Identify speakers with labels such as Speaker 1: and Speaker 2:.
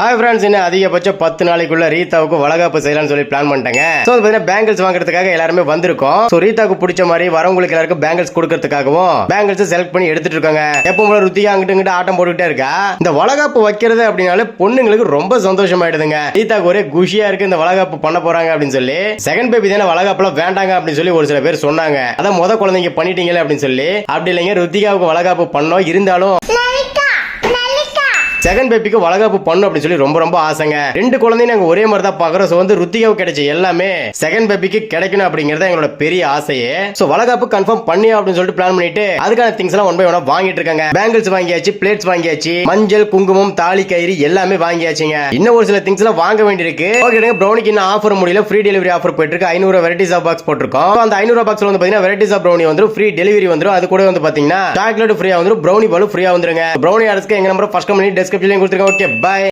Speaker 1: Hi friends என்ன அதிகபட்சம் பத்து நாளைக்குள்ள ரீதாவுக்கு வளகாப்பு செய்யலாம்னு சொல்லி பிளான் பண்ணிட்டேங்க. ஸோ பார்த்தீங்கன்னா பேங்கிள்ஸ் வாங்குறதுக்காக எல்லாருமே வந்திருக்கோம். ஸோ ரீதாவுக்கு பிடிச்ச மாதிரி வரவங்களுக்கு எல்லாருக்கும் பேங்கிள்ஸ் கொடுக்கறதுக்காகவும் பேங்கிள்ஸ் செலக்ட் பண்ணி எடுத்துட்டு இருக்காங்க. எப்போ உங்களை ருத்தியா அங்கிட்டு ஆட்டம் போட்டுக்கிட்டே இருக்கா? இந்த வளகாப்பு வைக்கிறது அப்படின்னாலே பொண்ணுங்களுக்கு ரொம்ப சந்தோஷமாயிடுதுங்க. ரீதாவுக்கு ஒரே குஷியா இருக்கு இந்த வளகாப்பு பண்ண போறாங்க அப்படின்னு சொல்லி. செகண்ட் பேபி தானே வளகாப்புலாம் வேண்டாங்க அப்படின்னு சொல்லி ஒரு சில பேர் சொன்னாங்க. அதான் முத குழந்தைங்க பண்ணிட்டீங்களே அப்படின்னு சொல்லி. அப்படி இல்லைங்க ருத்திகாவுக்கு வளகாப்பு பண்ணோம். இருந்தாலும் செகண்ட் பேபிக்கு வளகாப்பு பண்ணும் அப்படின்னு சொல்லி ரொம்ப ரொம்ப ஆசைங்க. ரெண்டு குழந்தையும் நாங்க ஒரே மாதிரி தான் பாக்குறோம். ஸோ வந்து ருத்திகாவுக்கு கிடைச்ச எல்லாமே செகண்ட் பேபிக்கு கிடைக்கணும் அப்படிங்கறது எங்களோட பெரிய ஆசையே. ஸோ வளகாப்பு கன்ஃபார்ம் பண்ணி அப்படின்னு சொல்லிட்டு பிளான் பண்ணிட்டு அதுக்கான திங்ஸ் எல்லாம் ஒன் பை ஒன்னா வாங்கிட்டு இருக்காங்க. பேங்கிள்ஸ் வாங்கியாச்சு பிளேட்ஸ் வாங்கியாச்சு மஞ்சள் குங்குமம் தாலி கயிறு எல்லாமே வாங்கியாச்சுங்க. இன்னும் ஒரு சில திங்ஸ் எல்லாம் வாங்க வேண்டியிருக்கு. ஓகே ப்ரௌனிக்கு இன்னும் ஆஃபர் முடியல. ஃப்ரீ டெலிவரி ஆஃபர் போயிட்டு இருக்கு ஐநூறு வெரைட்டிஸ் ஆஃப் பாக்ஸ் போட்டிருக்கோம். அந்த ஐநூறு பாக்ஸ்ல வந்து பாத்தீங்கன்னா வெரைட்டிஸ் ஆஃப் ப்ரௌனி வந்துரும். ஃப்ரீ டெலிவரி வந்துரும். அது கூட வந்து பாத்தீங்கன்னா சாக்லேட் ஃப்ரீயா வந்துரும். ப்ரௌனி பாலும் ஃப்ரீயா வந்துருங்க. ப்ரௌனி அரசுக்கு எங்க நம்பர் ஃபர்ஸ்ட் கம்பெனி டிஸ்கிரிப்ஷன்லயும் கொடுத்துருக்கேன் ஓகே பை